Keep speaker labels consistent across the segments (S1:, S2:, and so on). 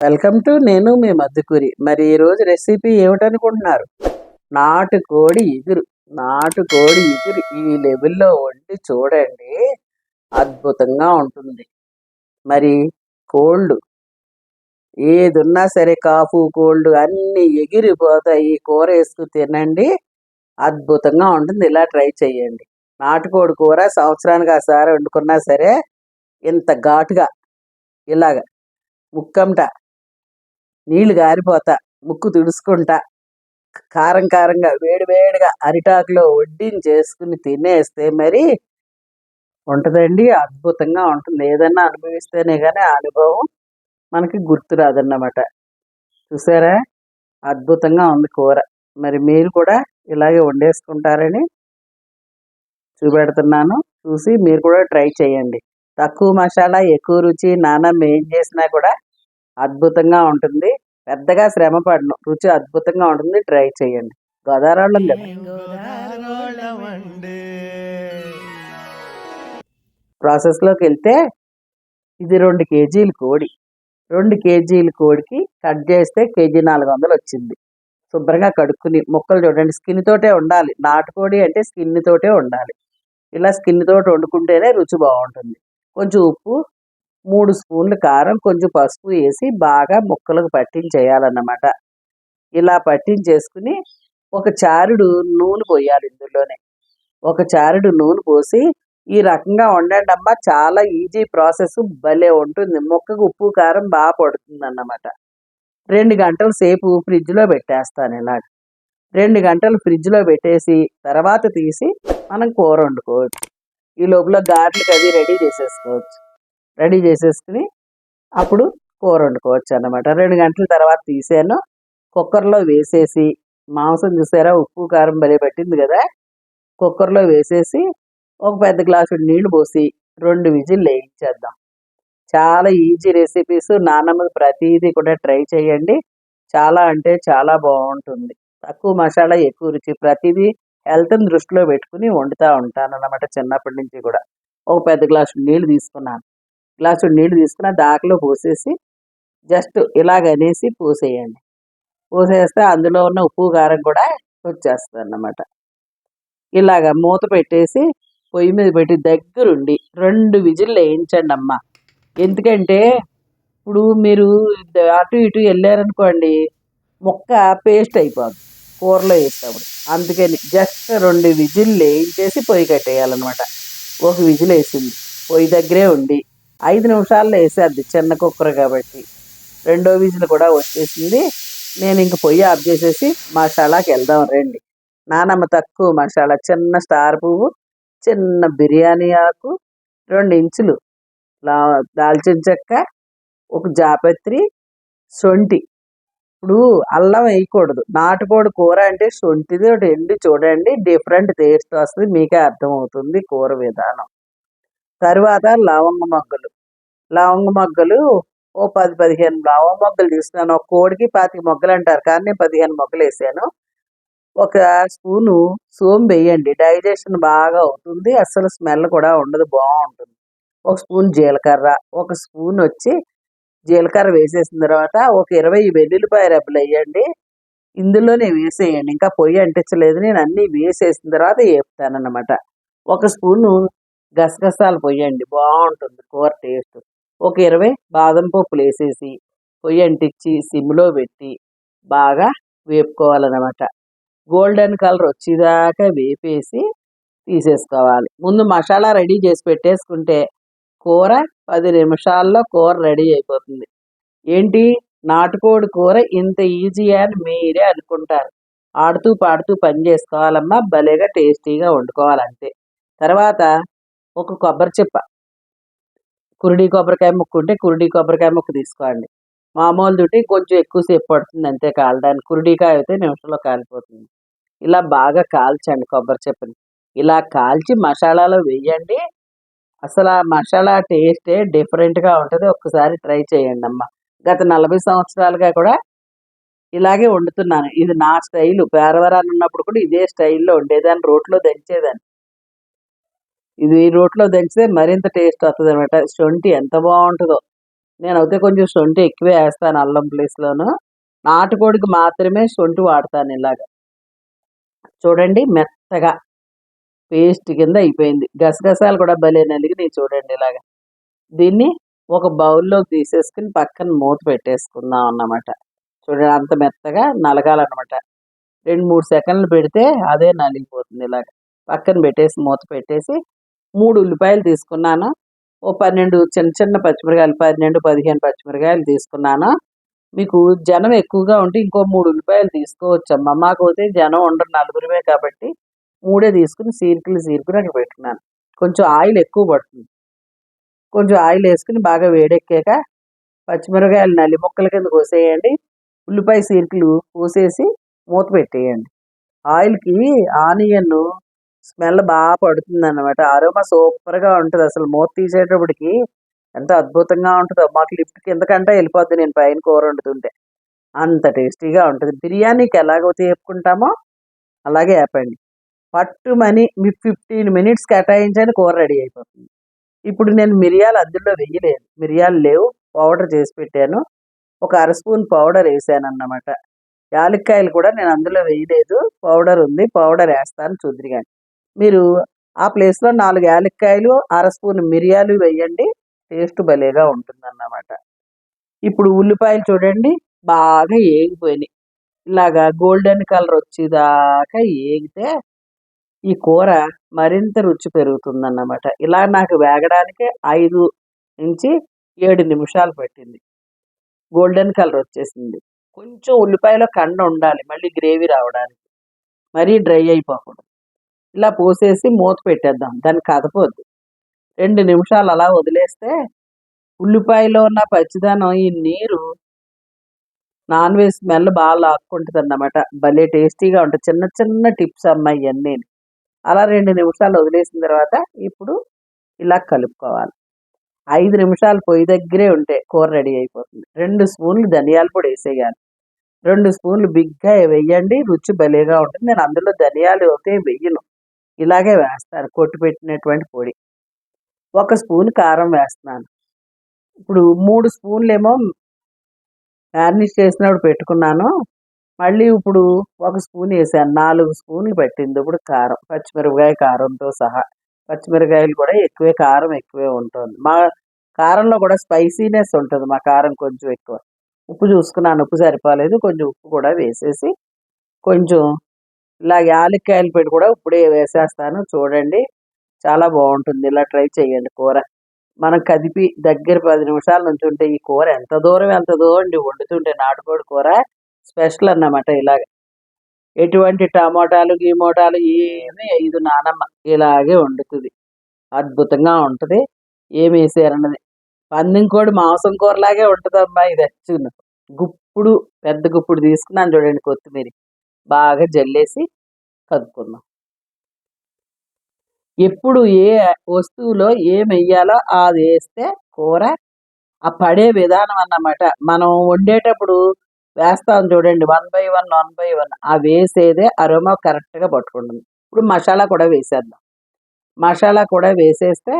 S1: Welcome to నేను మీ మధ్యకూరి మరి ఈరోజు రెసిపీ ఏమిటనుకుంటున్నారు? నాటుకోడి ఇగురు. నాటుకోడి ఇగురు ఈ లెవెల్లో వండి చూడండి అద్భుతంగా ఉంటుంది. మరి కోల్డ్ ఏదున్నా సరే కాఫు కోల్డ్ అన్నీ ఎగిరిపోతాయి. ఈ కూర వేసుకు తినండి అద్భుతంగా ఉంటుంది. ఇలా ట్రై చేయండి. నాటుకోడి కూర సంవత్సరానికి ఆసారి వండుకున్నా సరే ఇంత ఘాటుగా ఇలాగ ముక్కంట నీళ్ళు గారిపోతా ముక్కు తుడుచుకుంటా కారం కారంగా వేడివేడిగా అరిటాకులో వడ్డీని చేసుకుని తినేస్తే మరి ఉంటుందండి అద్భుతంగా ఉంటుంది. ఏదన్నా అనుభవిస్తేనే కానీ ఆ అనుభవం మనకి గుర్తు రాదన్నమాట. చూసారా? అద్భుతంగా ఉంది కూర. మరి మీరు కూడా ఇలాగే వండేసుకుంటారని చూపెడుతున్నాను. చూసి మీరు కూడా ట్రై చేయండి. తక్కువ మసాలా ఎక్కువ రుచి నానమ్మ ఏం చేసినా కూడా అద్భుతంగా ఉంటుంది. పెద్దగా శ్రమ పడను. రుచి అద్భుతంగా ఉంటుంది. ట్రై చేయండి. గోదావరి కదా? ప్రాసెస్లోకి వెళ్తే ఇది రెండు కేజీలు కోడి. రెండు కేజీల కోడికి కట్ చేస్తే కేజీ నాలుగు వందలు వచ్చింది. శుభ్రంగా కడుక్కుని ముక్కలు చూడండి. స్కిన్ తోటే ఉండాలి. నాటుకోడి అంటే స్కిన్ తోటే ఉండాలి. ఇలా స్కిన్ తోటి వండుకుంటేనే రుచి బాగుంటుంది. కొంచెం ఉప్పు మూడు స్పూన్లు కారం కొంచెం పసుపు వేసి బాగా ముక్కలకు పట్టించేయాలన్నమాట ఇలా పట్టించేసుకుని ఒక చారుడు నూనె పోయాలి ఇందులోనే. ఒక చారుడు నూనె పోసి ఈ రకంగా వండండి అమ్మా. చాలా ఈజీ ప్రాసెస్. భలే ఉంటుంది. ముక్కకు ఉప్పు కారం బాగా పడుతుంది అన్నమాట రెండు గంటల సేపు ఫ్రిడ్జ్లో పెట్టేస్తాను ఇలాగ. రెండు గంటలు ఫ్రిడ్జ్లో పెట్టేసి తర్వాత తీసి మనం కూర వండుకోవచ్చు. ఈ లోపల గార్లిక్ అవి రెడీ చేసేసుకోవచ్చు. రెడీ చేసేసుకుని అప్పుడు కూర వండుకోవచ్చు అన్నమాట. రెండు గంటల తర్వాత తీసాను. కుక్కర్లో వేసేసి మాంసం చూసారా? ఉప్పు కారం భలే పట్టింది కదా? కుక్కర్లో వేసేసి ఒక పెద్ద గ్లాసు నీళ్ళు పోసి రెండు విజిల్ వేయించేద్దాం. చాలా ఈజీ రెసిపీస్ నాన్నమ్మ ప్రతిదీ కూడా ట్రై చేయండి. చాలా అంటే చాలా బాగుంటుంది. తక్కువ మసాలా ఎక్కువ రుచి. ప్రతిదీ హెల్త్ని దృష్టిలో పెట్టుకుని వండుతూ ఉంటాను అన్నమాట చిన్నప్పటి నుంచి కూడా. ఒక పెద్ద గ్లాసు నీళ్ళు తీసుకున్నాను. గ్లాసు నీళ్ళు తీసుకున్న దాకలో పోసేసి జస్ట్ ఇలాగనేసి పోసేయండి. పోసేస్తే అందులో ఉన్న ఉప్పు కారం కూడా వచ్చేస్తుంది అన్నమాట ఇలాగ మూత పెట్టేసి పొయ్యి మీద పెట్టి దగ్గరుండి రెండు విజిల్లు వేయించండి అమ్మ. ఎందుకంటే ఇప్పుడు మీరు అటు ఇటు వెళ్ళారనుకోండి ముక్క పేస్ట్ అయిపోద్ది కూరలో వేసేటప్పుడు. అందుకని జస్ట్ రెండు విజిల్లు వేయించేసి పొయ్యి కట్టేయాలన్నమాట. ఒక విజిల్ వేసింది. పొయ్యి దగ్గరే ఉండి ఐదు నిమిషాల్లో వేసేద్ది చిన్న కుక్కర్ కాబట్టి. రెండో విజిల్ కూడా వచ్చేసింది. నేను ఇంక పొయ్యి ఆఫ్ చేసేసి మసాలాకి వెళ్దాం రండి. నానమ్మ తక్కువ మసాలా చిన్న స్టార్ పువ్వు చిన్న బిర్యానీ ఆకు రెండు ఇంచులు లా దాల్చిన చెక్క ఒక జాపత్రి సొంటి. ఇప్పుడు అల్లం వేయకూడదు. నాటుకోడి కూర అంటే సొంటిది ఒకటి ఎండి చూడండి డిఫరెంట్ టేస్ట్ వస్తుంది మీకే అర్థమవుతుంది కూర విధానం. తరువాత లవంగ మొగ్గలు. లవంగ మొగ్గలు ఓ పది పదిహేను లవంగ మొగ్గలు తీసుకున్నాను ఒక కోడికి పాతిక మొగ్గలు అంటారు. కానీ నేను పదిహేను మొగ్గలు వేసాను. ఒక స్పూను సోంపు వేయండి. డైజెషన్ బాగా అవుతుంది. అసలు స్మెల్ కూడా ఉండదు. బాగుంటుంది. ఒక స్పూన్ జీలకర్ర. ఒక స్పూన్ వచ్చి జీలకర్ర వేసేసిన తర్వాత ఒక ఇరవై వెల్లుల్లిపాయ రెబ్బలు వేయండి. ఇందులోనే వేసేయండి. ఇంకా పొయ్యి అంటించలేదు. నేను అన్నీ వేసేసిన తర్వాత వేపుతానమాట ఒక స్పూను గసగసాలు పొయ్యండి. బాగుంటుంది కూర టేస్ట్. ఒక ఇరవై బాదం పప్పులు వేసేసి పొయ్యి అంటించి సిమ్లో పెట్టి బాగా వేపుకోవాలన్నమాట. గోల్డెన్ కలర్ వచ్చేదాకా వేపేసి తీసేసుకోవాలి. ముందు మసాలా రెడీ చేసి పెట్టేసుకుంటే కూర పది నిమిషాల్లో కూర రెడీ అయిపోతుంది. ఏంటి? నాటుకోడి కూర ఇంత ఈజీ అని మీరే అనుకుంటారు. ఆడుతూ పాడుతూ పని చేసుకోవాలమ్మా భలేగా టేస్టీగా వండుకోవాలంతే. తర్వాత ఒక కొబ్బరి చిప్ప. కురుడి కొబ్బరికాయ ముక్కు ఉంటే కురిడి కొబ్బరికాయ ముక్కు తీసుకోండి. మామూలు దుటి కొంచెం ఎక్కువసేపు పడుతుంది అంతే కాలడానికి. కురుడికాయ అయితే నిమిషంలో కాలిపోతుంది. ఇలా బాగా కాల్చండి కొబ్బరి చిప్పని. ఇలా కాల్చి మసాలాలో వేయండి. అసలు ఆ మసాలా టేస్టే డిఫరెంట్గా ఉంటుంది. ఒక్కసారి ట్రై చేయండి అమ్మ. గత నలభై సంవత్సరాలుగా కూడా ఇలాగే వండుతున్నాను. ఇది నా స్టైలు. పేరవరాలు ఉన్నప్పుడు కూడా ఇదే స్టైల్లో ఉండేదాన్ని. రోట్లో దంచేదాన్ని. ఇది రోట్లో దంచితే మరింత టేస్ట్ వస్తుంది అనమాట శొంఠి ఎంత బాగుంటుందో నేనైతే కొంచెం శొంఠి ఎక్కువే వేస్తాను అల్లం ప్లేస్‌లోను. నాటుకోడికి మాత్రమే శొంఠి వాడతాను ఇలాగ. చూడండి మెత్తగా పేస్ట్ కింద అయిపోయింది. గసగసాలు కూడా భలే నలిగినాయి చూడండి ఇలాగ. దీన్ని ఒక బౌల్‌లోకి తీసేసుకుని పక్కన మూత పెట్టేసుకుందాం అన్నమాట. చూడండి అంత మెత్తగా నలగాలన్నమాట. 2, 3 సెకన్లు పెడితే అదే నలిగిపోతుంది ఇలాగ. పక్కన పెట్టేసి మూత పెట్టేసి మూడు ఉల్లిపాయలు తీసుకున్నాను. ఓ 12 చిన్న చిన్న పచ్చిమిరకాయలు పన్నెండు పదిహేను పచ్చిమిరకాయలు తీసుకున్నాను. మీకు జనం ఎక్కువగా ఉంటే ఇంకో మూడు ఉల్లిపాయలు తీసుకోవచ్చమ్మా. మాకైతే జనం ఉండరు నలుగురిమే కాబట్టి మూడే తీసుకొని సీరికలు సీరుకుని అక్కడ పెట్టుకున్నాను. కొంచెం ఆయిల్ ఎక్కువ పడుతుంది. కొంచెం ఆయిల్ వేసుకొని బాగా వేడెక్కాక పచ్చిమిరకాయలు నల్లి ముక్కల కింద కోసేయండి. ఉల్లిపాయ సీరికలు కోసేసి మూత పెట్టేయండి. ఆయిల్‌కి ఆనియన్ స్మెల్ బాగా పడుతుందన్నమాట. అరోమా సూపర్‌గా ఉంటుంది అసలు మూత తీసేటప్పటికి ఎంత అద్భుతంగా ఉంటుందో మాకు లిఫ్ట్ కిందకంటే వెళ్ళిపోద్ది నేను పైన కూర వండుతుంటే. అంత టేస్టీగా ఉంటుంది బిర్యానీకి ఎలాగో వేపుకుంటామో అలాగే వేపండి. పట్టుమని మీకు 15 మినిట్స్ కేటాయించండి కూర రెడీ అయిపోతుంది. ఇప్పుడు నేను మిరియాలు అందులో వేయలేదు మిరియాలు లేవు. పౌడర్ చేసి పెట్టాను. ఒక అర స్పూన్ పౌడర్ వేసాను అన్నమాట యాలక్కాయలు కూడా నేను అందులో వేయలేదు. పౌడర్ ఉంది. పౌడర్ వేస్తాను చూద్దురు మీరు ఆ ప్లేస్‌లో నాలుగు యాలక్కాయలు, అర స్పూన్ మిరియాలు వేయండి. టేస్ట్ భలేగా ఉంటుందన్నమాట. ఇప్పుడు ఉల్లిపాయలు చూడండి బాగా ఏగిపోయినాయి. ఇలాగా గోల్డెన్ కలర్ వచ్చేదాకా ఏగితే ఈ కూర మరింత రుచి పెరుగుతుందన్నమాట. ఇలా నాకు వేగడానికి 5-7 నిమిషాలు పట్టింది. గోల్డెన్ కలర్ వచ్చేసింది. కొంచెం ఉల్లిపాయలో కండ ఉండాలి మళ్ళీ గ్రేవీ రావడానికి. మరీ డ్రై అయిపోకూడదు. ఇలా పోసేసి మూత పెట్టేద్దాం. దాన్ని కదపొద్దు. రెండు నిమిషాలు అలా వదిలేస్తే ఉల్లిపాయలో ఉన్న పచ్చిదనం ఈ నీరు నాన్ వెజ్ స్మెల్ బాగా లాక్కుంటుంది అన్నమాట భలే టేస్టీగా ఉంటుంది చిన్న చిన్న టిప్స్ అమ్మాయి ఇయన్నీని. అలా రెండు నిమిషాలు వదిలేసిన తర్వాత ఇప్పుడు ఇలా కలుపుకోవాలి. ఐదు నిమిషాలు పొయ్యి దగ్గరే ఉంటే కూర రెడీ అయిపోతుంది. రెండు స్పూన్లు ధనియాల పొడి వేసేయాలి. రెండు స్పూన్లు బిగ్గా వెయ్యండి. రుచి భలేగా ఉంటుంది. నేను అందులో ధనియాలు అయితే వెయ్యను. ఇలాగే వేస్తాను కొట్టి పెట్టినటువంటి పొడి. ఒక స్పూన్ కారం వేస్తున్నాను. ఇప్పుడు 3 స్పూన్లేమో గార్నిష్ చేసినప్పుడు పెట్టుకున్నాను. మళ్ళీ ఇప్పుడు ఒక స్పూన్ వేసాను. నాలుగు స్పూన్లు పట్టింది ఇప్పుడు కారం. పచ్చిమిరపకాయ కారంతో సహా. పచ్చిమిరపకాయలు కూడా ఎక్కువే కారం ఎక్కువే ఉంటుంది. మా కారంలో కూడా స్పైసీనెస్ ఉంటుంది మా కారం కొంచెం ఎక్కువ. ఉప్పు చూసుకున్నాను. ఉప్పు సరిపోలేదు. కొంచెం ఉప్పు కూడా వేసేసి కొంచెం ఇలా యాలక్కాయల పెట్టి కూడా ఇప్పుడే వేసేస్తాను. చూడండి చాలా బాగుంటుంది. ఇలా ట్రై చేయండి కూర. మనం కదిపి దగ్గర 10 నిమిషాలు ఉంటే ఈ కూర ఎంత దూరం వెళ్తుందో అండి వండుతుంటే నాటుకోడి కూర స్పెషల్ అన్నమాట ఇలాగ. ఎటువంటి టమోటాలు, గీమోటాలు ఏమీ ఐదు నానమ్మ. ఇలాగే వండుతుంది అద్భుతంగా ఉంటది. వేసారన్నది పందెం కోడి మాంసం కూరలాగే ఉంటదమ్మా ఇది అచ్చును. గుప్పుడు పెద్ద గుప్పుడు తీసుకున్నాను చూడండి కొత్తిమీర. బాగా జల్లేసి కలుపుకుందాం. ఎప్పుడు ఏ వస్తువులో ఏమెయ్యాలో అది వేస్తే కూర ఆ పడే విధానం అన్నమాట. మనం వండేటప్పుడు వేస్తాం చూడండి. One by one, one by one ఆ వేసేదే అరోమా కరెక్ట్‌గా పట్టుకుంటుంది. ఇప్పుడు మసాలా కూడా వేసేద్దాం. మసాలా కూడా వేసేస్తే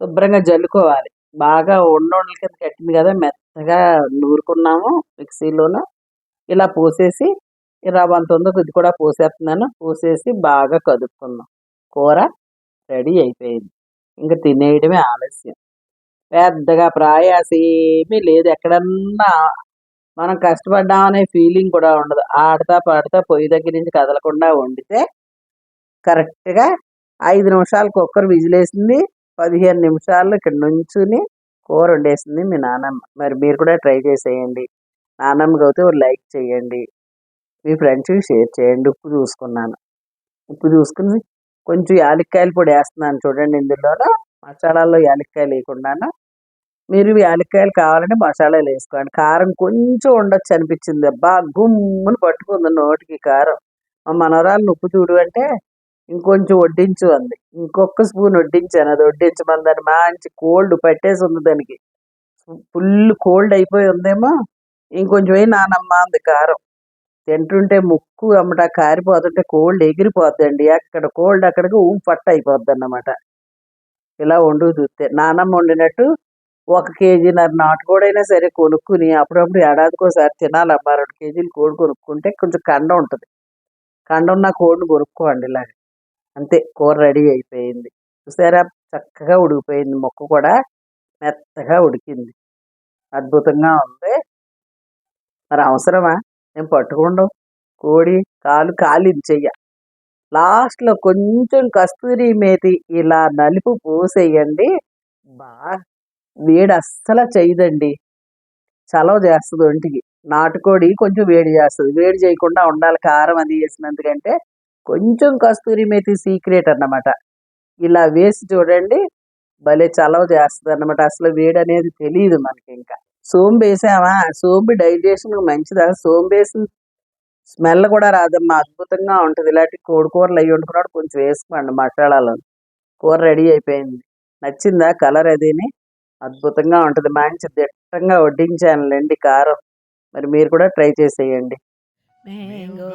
S1: శుభ్రంగా జల్లుకోవాలి. బాగా ఉండొండల కింద కట్టింది కదా! మెత్తగా నూరుకున్నాము మిక్సీలోనూ ఇలా పోసేసి రవ్వంత ఉందో ఇది కూడా పోసేస్తున్నాను. పోసేసి బాగా కదుపుకుందాం. కూర రెడీ అయిపోయింది. ఇంకా తినేయడమే ఆలస్యం. పెద్దగా ప్రయాస ఏమీ లేదు. ఎక్కడన్నా మనం కష్టపడ్డామనే ఫీలింగ్ కూడా ఉండదు. ఆడతా పాడతా పొయ్యి దగ్గర నుంచి కదలకుండా వండితే కరెక్ట్‌గా ఐదు నిమిషాలు కుక్కర్ విజిలేసింది. పదిహేను నిమిషాలు ఇక్కడ నుంచుని కూర వండేసింది మీ నానమ్మ. మరి మీరు కూడా ట్రై చేసేయండి. నానమ్మకైతే ఒక లైక్ చేయండి. మీ ఫ్రెండ్స్‌కి షేర్ చేయండి. ఉప్పు చూసుకున్నాను. ఉప్పు చూసుకుని కొంచెం యాలక్కాయల పొడి వేస్తున్నాను చూడండి ఇందులోనూ మసాలాల్లో యాలక్కాయలు వేయకుండాను. మీరు యాలక్కాయలు కావాలంటే మసాలాలు వేసుకోండి. కారం కొంచెం ఉండొచ్చు అనిపించింది. అబ్బా! గుమ్మును పట్టుకుంది నోటికి కారం. మా మనవరాలు ఉప్పు చూడు అంటే ఇంకొంచెం వడ్డించు అంది. ఇంకొక స్పూన్ వడ్డించాను. అది వడ్డించమని దాన్ని మంచి కోల్డ్ పట్టేసి ఉంది దానికి. ఫుల్ కోల్డ్ అయిపోయి ఉందేమో. ఇంకొంచెం పోయి నానమ్మ అంది కారం. తింటుంటే ముక్కు అమ్మట కారిపోతుంటే కోల్డ్ ఎగిరిపోద్దండి. అక్కడ కోల్డ్ అక్కడికి ఊ పట్ట అయిపోద్ది అన్నమాట ఇలా వండు చూస్తే నానమ్మ వండినట్టు ఒక కేజీన్నర నాటుకోడైనా సరే కొనుక్కుని అప్పుడప్పుడు ఏడాదికోసారి తినాలమ్మా. రెండు కేజీలు కోడి కొనుక్కుంటే కొంచెం కండ ఉంటుంది. కండ ఉన్న కోడిని కొనుక్కోండి ఇలాగ. అంతే కూర రెడీ అయిపోయింది. చూసారా? చక్కగా ఉడికిపోయింది మొక్క కూడా. మెత్తగా ఉడికింది. అద్భుతంగా ఉంది. మరి అవసరమా? నేను పట్టుకుండవు కోడి కాలు కాలింది చెయ్య. లాస్ట్లో కొంచెం కస్తూరి మేతి ఇలా నలుపు పోసేయండి. బా వేడి అస్సలు చేయదండి. చలవ చేస్తుంది ఒంటికి. నాటుకోడి కొంచెం వేడి చేస్తుంది. వేడి చేయకుండా ఉండాలి కారం అది వేసినందుకంటే కొంచెం కస్తూరి మేతి సీక్రెట్ అన్నమాట. ఇలా వేసి చూడండి భలే చలవ చేస్తుంది అన్నమాట అసలు వేడి అనేది తెలియదు మనకి ఇంకా సోంపు వేసావా సోంపు డైజెషన్ మంచిదా? సోంపు వేసిన స్మెల్ కూడా రాదమ్మా. అద్భుతంగా ఉంటుంది. ఇలాంటి కోడి కూరలు అయ్యి వండుకున్నాడు కొంచెం వేసుకోండి మసాలాలు. కూర రెడీ అయిపోయింది. నచ్చిందా? కలర్ అదిని? అద్భుతంగా ఉంటుంది. మంచి దిట్టంగా వడ్డించానులేండి కారం. మరి మీరు కూడా ట్రై చేసేయండి.
S2: మేము